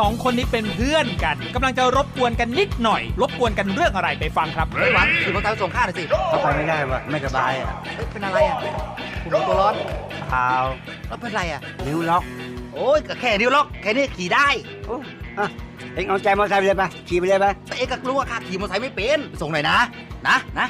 สองคนนี้เป็นเพื่อนกันกำลังจะรบกวนกันนิดหน่อย รบกวนกันเรื่องอะไรไปฟังครับ เฮ้ยหวังขี่มอเตอร์ไซค์ไปส่งข้าหน่อยสิเข้าไปไม่ได้ว่ะไม่สบายอะเฮ้ยเป็นอะไรอะคุณหนูตัวร้อนเท้าแล้วเป็นไรอะ นิ้วล็อก โอ้ยก็แค่นิ้วล็อกแค่นี้ขี่ได้โอ้อะเอ็งเอาใจมอเตอร์ไซค์ไปเลยปะขี่ไปเลยปะแต่เอกก็รู้ว่าข้าขี่มอเตอร์ไซค์ไม่เป็นไปส่งหน่อยนะ นะนะ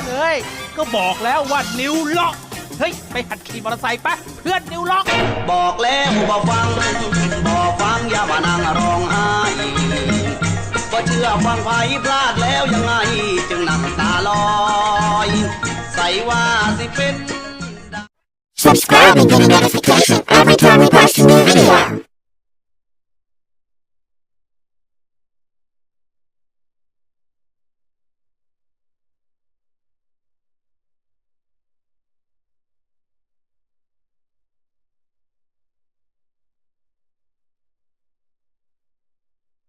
อนเอ้ยก็บอกแล้วว่านิ้วล็อก เฮ้ย ไปหัดขี่มอเตอร์ไซค์ปะเพื่อนนิ้วล็อก บอกแล้วบ่ฟังบ่ฟังอย่ามานั่งร้องไห้บ่เชื่อฟังไผพลาดแล้วยังไง จึงนั่งตาลอย ใส่ว่าสิเป็น Subscribe and get a notification